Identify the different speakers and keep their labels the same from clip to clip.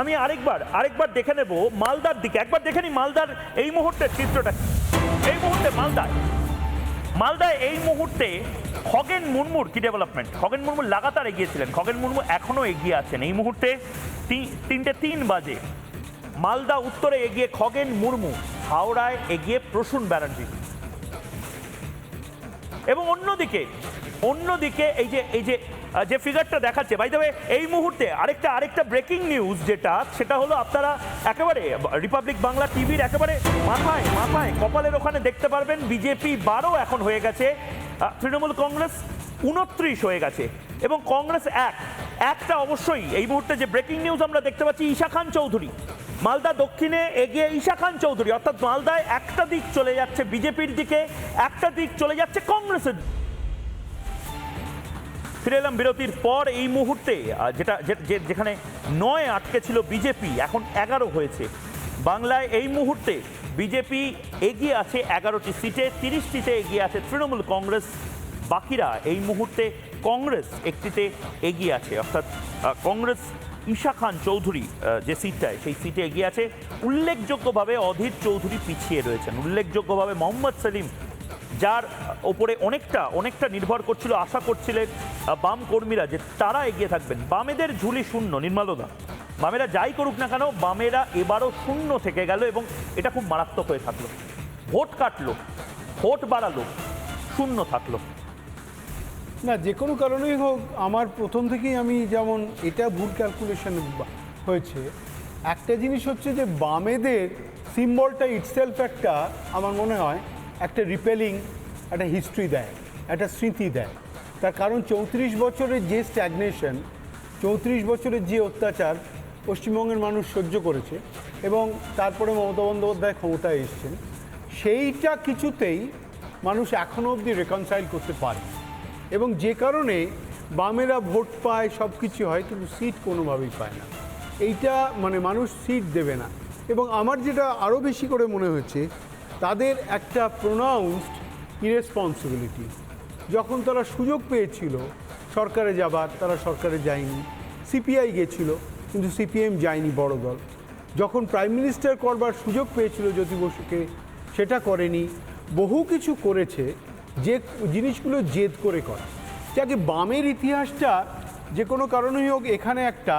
Speaker 1: আমি আরেকবার আরেকবার দেখে নেব মালদার দিকে। একবার দেখে নি মালদার এই মুহূর্তের চিত্রটা এই মুহূর্তে মালদায় মালদায় এই মুহূর্তে খগেন মুর্মুর কি ডেভেলপমেন্ট খগেন মুর্মু লাগাতার এগিয়েছিলেন। খগেন মুর্মু এখনও এগিয়ে আছেন। এই মুহূর্তে তিনটে তিন বাজে। মালদা উত্তরে এগিয়ে খগেন মুর্মু, হাওড়ায় এগিয়ে প্রসূন ব্যানার্জি। এবং অন্যদিকে অন্যদিকে এই যে এই যে যে ফিগারটা দেখাচ্ছে বাই দেবে এই মুহূর্তে আরেকটা আরেকটা ব্রেকিং নিউজ যেটা, সেটা হলো আপনারা একেবারে রিপাবলিক বাংলা টিভির একেবারে মাথায় মাথায়, কপালের ওখানে দেখতে পারবেন বিজেপি বারো এখন হয়ে গেছে তৃণমূল কংগ্রেস উনত্রিশ হয়ে গেছে, এবং কংগ্রেস এক, একটা অবশ্যই এই মুহূর্তে যে ব্রেকিং নিউজ আমরা দেখতে পাচ্ছি, ঈশা খান চৌধুরী মালদা দক্ষিণে এগিয়ে ঈশা খান চৌধুরী, অর্থাৎ মালদায় একটা দিক চলে যাচ্ছে বিজেপির দিকে একটা দিক চলে যাচ্ছে কংগ্রেসের। ফিরে এলাম বিরতির পর এই মুহূর্তে যেটা যেখানে নয় আটকে ছিল বিজেপি, এখন এগারো হয়েছে। বাংলায় এই মুহূর্তে বিজেপি এগিয়ে আছে এগারোটি সিটে তিরিশটিতে এগিয়ে আছে তৃণমূল কংগ্রেস, বাকিরা এই মুহূর্তে কংগ্রেস একটিতে এগিয়ে আছে। অর্থাৎ কংগ্রেস ঈশা খান চৌধুরী যে সিটটায়, সেই সিটে এগিয়ে আছে। উল্লেখযোগ্যভাবে অধীর চৌধুরী পিছিয়ে রয়েছেন। উল্লেখযোগ্যভাবে মোহাম্মদ সেলিম যার ওপরে অনেকটা অনেকটা নির্ভর করছিল, আশা করছিলেন বাম কর্মীরা যে তারা এগিয়ে থাকবেন। বামেদের ঝুলি শূন্য, নির্মলদা। বামেরা যাই করুক না কেন, বামেরা এবারও শূন্য থেকে গেল এবং এটা খুব মারাত্মক হয়ে থাকল। ভোট কাটলো, ভোট বাড়ালো, শূন্য থাকল।
Speaker 2: না, যে কোনো কারণেই হোক, আমার প্রথম থেকেই আমি যেমন এটা ভুল ক্যালকুলেশন হয়েছে, একটা জিনিস হচ্ছে যে বামেদের সিম্বলটা ইটসেলফ একটা, আমার মনে হয় একটা রিপেলিং একটা হিস্ট্রি দেয়, একটা স্মৃতি দেয়। তার কারণ চৌত্রিশ বছরের যে স্ট্যাগনেশন চৌত্রিশ বছরের যে অত্যাচার পশ্চিমবঙ্গের মানুষ সহ্য করেছে এবং তারপরে মমতা বন্দ্যোপাধ্যায় ক্ষমতায় এসছেন, সেইটা কিছুতেই মানুষ এখনও অবধি রেকনসাইল করতে পারে এবং যে কারণে বামেরা ভোট পায় সব কিছু হয়, কিন্তু সিট কোনোভাবেই পায় না। এইটা মানে মানুষ সিট দেবে না। এবং আমার যেটা আরও বেশি করে মনে হচ্ছে তাদের একটা প্রোনাউন্সড ইরেসপন্সিবিলিটি যখন তারা সুযোগ পেয়েছিল, সরকারে যাবার, তারা সরকারে যায়নি। সিপিআই গেছিল, কিন্তু সিপিএম যায়নি বড় দল। যখন প্রাইম মিনিস্টার করবার সুযোগ পেয়েছিল জ্যোতি বসুকে, সেটা করেনি। বহু কিছু করেছে, যে জিনিসগুলো জেদ করে করে। যাকে বামের ইতিহাসটা যে কোনো কারণেই হোক, এখানে একটা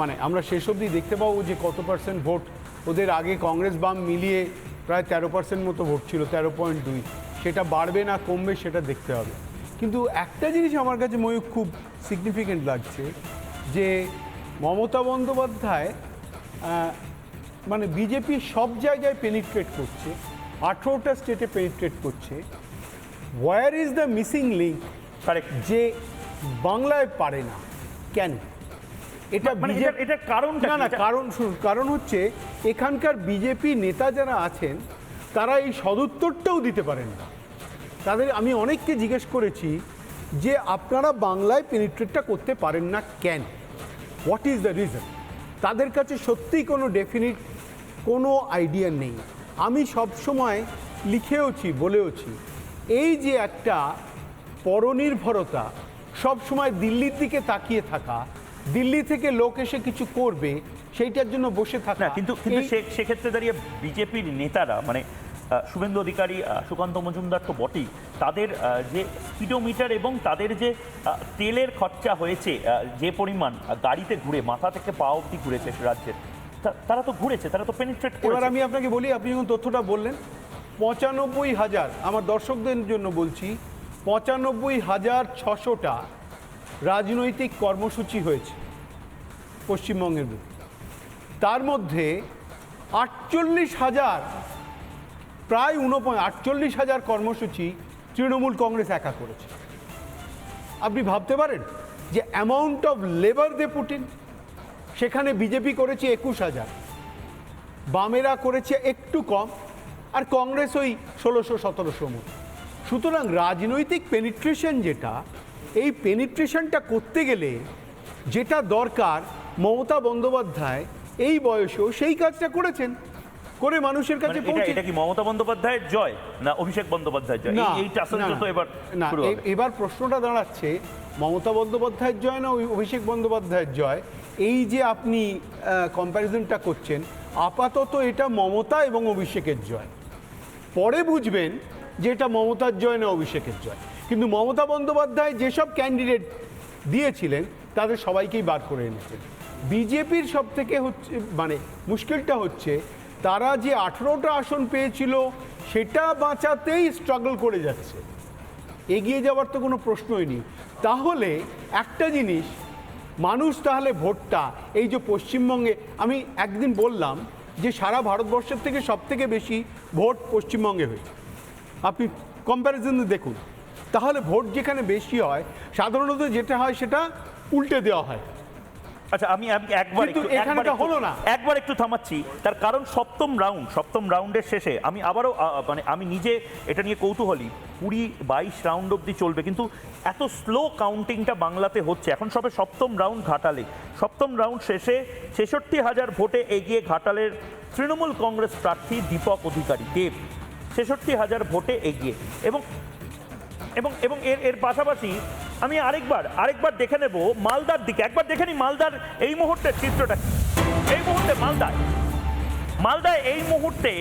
Speaker 2: মানে আমরা শেষ অবধি দেখতে পাবো যে কত পার্সেন্ট ভোট ওদের আগে কংগ্রেস বাম মিলিয়ে প্রায় তেরো পার্সেন্ট মতো ভোট ছিল, তেরো পয়েন্ট দুই। সেটা বাড়বে না, কমবে সেটা দেখতে হবে। কিন্তু একটা জিনিস আমার কাছে ময়ূর খুব সিগনিফিকেন্ট লাগছে, যে মমতা বন্দ্যোপাধ্যায় মানে বিজেপি সব জায়গায় পেনিট্রেট করছে, আঠেরোটা স্টেটে পেনিট্রেট করছে। War is the missing link
Speaker 1: correct
Speaker 2: যে বাংলায় পারে না। কেন? এটা
Speaker 1: মানে এটা এটা কারণটা
Speaker 2: না না কারণ কারণ হচ্ছে এখানকার বিজেপি নেতা যারা আছেন তারা এই সদুত্তরটাও দিতে পারেন না। তাদের আমি অনেককে জিজ্ঞেস করেছি যে আপনারা বাংলায় পেনিট্রেটটা করতে পারেন না কেন? হোয়াট ইজ দ্য রিজন তাদের কাছে সত্যিই কোনো ডেফিনিট কোনো আইডিয়া নেই। আমি সবসময় লিখেওছি বলেওছি এই যে একটা পরনির্ভরতা সবসময় দিল্লির দিকে তাকিয়ে থাকা দিল্লি থেকে লোক এসে কিছু করবে সেইটার জন্য বসে থাকা।
Speaker 1: না কিন্তু কিন্তু সে- সেক্ষেত্রে দাঁড়িয়ে বিজেপির নেতারা মানে শুভেন্দু অধিকারী সুকান্ত মজুমদার তো বটেই তাদের যে কিলোমিটার এবং তাদের যে তেলের খরচা হয়েছে যে পরিমাণ গাড়িতে ঘুরে মাথা থেকে পা অব্দি ঘুরেছে রাজ্যের তারা তো ঘুরেছে তারা তো পেনিট্রেট
Speaker 2: এবার আমি আপনাকে বলি আপনি যখন তথ্যটা বললেন পঁচানব্বই হাজার আমার দর্শকদের জন্য বলছি পঁচানব্বই হাজার ছশোটা রাজনৈতিক কর্মসূচি হয়েছে। পশ্চিমবঙ্গের বুকে। তার মধ্যে আটচল্লিশ হাজার, প্রায় উনপ আটচল্লিশ হাজার কর্মসূচি তৃণমূল কংগ্রেস একা করেছে। আপনি ভাবতে পারেন যে amount of labour they put in সেখানে বিজেপি করেছে একুশ হাজার, বামেরা করেছে একটু কম, আর কংগ্রেস ওই ষোলোশো সতেরোশো মতো। সুতরাং রাজনৈতিক পেনিট্রেশন যেটা, এই পেনিট্রেশনটা করতে গেলে যেটা দরকার মমতা বন্দ্যোপাধ্যায় এই বয়সেও সেই কাজটা করেছেন করে মানুষের
Speaker 1: মানে
Speaker 2: কাছে
Speaker 1: এটা
Speaker 2: পৌঁছে
Speaker 1: এটা কি মমতা বন্দ্যোপাধ্যায়ের জয় না অভিষেক বন্দ্যোপাধ্যায়ের জয়? এই- তো এবার
Speaker 2: না এবার প্রশ্নটা দাঁড়াচ্ছে মমতা বন্দ্যোপাধ্যায়ের জয় না অভিষেক বন্দ্যোপাধ্যায়ের জয়? এই যে আপনি কম্প্যারিজনটা করছেন আপাতত এটা মমতা এবং অভিষেকের জয়। পরে বুঝবেন যে এটা মমতার জয় না অভিষেকের জয়। কিন্তু মমতা বন্দ্যোপাধ্যায় যেসব ক্যান্ডিডেট দিয়েছিলেন তাদের সবাইকেই বার করে এনেছেন। বিজেপির সব থেকে হচ্ছে মানে মুশকিলটা হচ্ছে, তারা যে আঠেরোটা আসন পেয়েছিল, সেটা বাঁচাতেই স্ট্রাগল করে যাচ্ছে। এগিয়ে যাওয়ার তো কোনো প্রশ্নই নেই। তাহলে একটা জিনিস, মানুষ তাহলে ভোটটা, এই যে পশ্চিমবঙ্গে, আমি একদিন বললাম যে সারা ভারতবর্ষের থেকে সব থেকে বেশি ভোট পশ্চিমবঙ্গে হয়েছে। আপনি কম্প্যারিজন দেখুন। তাহলে ভোট যেখানে বেশি হয়, সাধারণত যেটা হয় সেটা উল্টে দেওয়া হয়।
Speaker 1: আচ্ছা আমি আমি একবার একটু
Speaker 2: এখানে
Speaker 1: একবার
Speaker 2: হলো না।
Speaker 1: একবার একটু থামাচ্ছি। তার কারণ সপ্তম রাউন্ড সপ্তম রাউন্ডের শেষে আমি আবারও মানে আমি নিজে এটা নিয়ে কৌতূহলী। কুড়ি বাইশ রাউন্ড অবধি চলবে কিন্তু এত স্লো কাউন্টিংটা বাংলাতে হচ্ছে। এখন সবে সপ্তম রাউন্ড ঘাটালে। সপ্তম রাউন্ড শেষে ছেষট্টি হাজার ভোটে এগিয়ে ঘাটালের তৃণমূল কংগ্রেস প্রার্থী দীপক অধিকারী দেব ছেষট্টি হাজার ভোটে এগিয়ে। এবং এবং এবং এর এর পাশাপাশি আমি আরেকবার আরেকবার দেখে নেব মালদার দিকে। একবার দেখে নিই মালদার এই মুহূর্তের চিত্রটা। এই মুহূর্তে মালদায়। মালদায় এই মুহূর্তে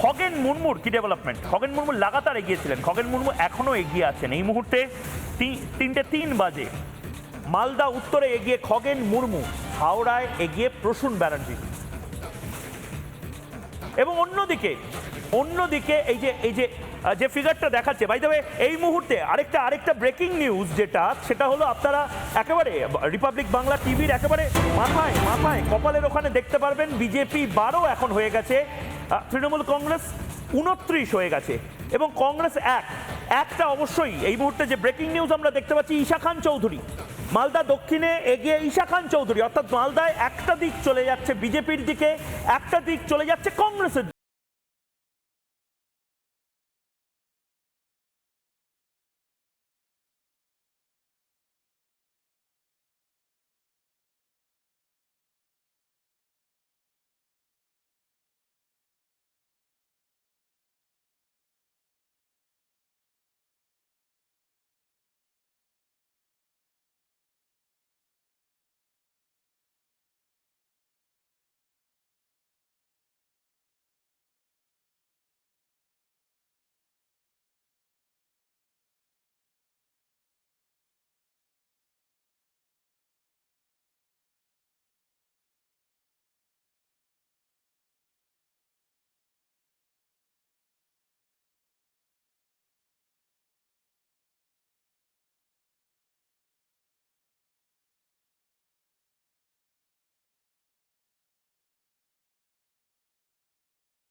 Speaker 1: খগেন মুর্মুর কি ডেভেলপমেন্ট খগেন মুর্মু লাগাতার এগিয়েছিলেন। খগেন মুর্মু এখনও এগিয়ে আছেন। এই মুহূর্তে তিনটে তিন বাজে। মালদা উত্তরে এগিয়ে খগেন মুর্মু। হাওড়ায় এগিয়ে প্রসূন ব্যানার্জি। এবং অন্যদিকে অন্যদিকে এই যে এই যে যে ফিগারটা দেখাচ্ছে বাই দেবে এই মুহূর্তে আরেকটা আরেকটা ব্রেকিং নিউজ যেটা, সেটা হলো আপনারা একেবারে রিপাবলিক বাংলা টিভির একেবারে মাথায় মাথায়, কপালের ওখানে দেখতে পারবেন বিজেপি বারো এখন হয়ে গেছে তৃণমূল কংগ্রেস উনত্রিশ হয়ে গেছে, এবং কংগ্রেস এক, একটা অবশ্যই এই মুহূর্তে যে ব্রেকিং নিউজ আমরা দেখতে পাচ্ছি, ঈশা খান চৌধুরী। মালদা দক্ষিণে এগিয়ে ঈশা খান চৌধুরী, অর্থাৎ মালদায় একটা দিক চলে যাচ্ছে বিজেপির দিকে, একটা দিক চলে যাচ্ছে কংগ্রেসের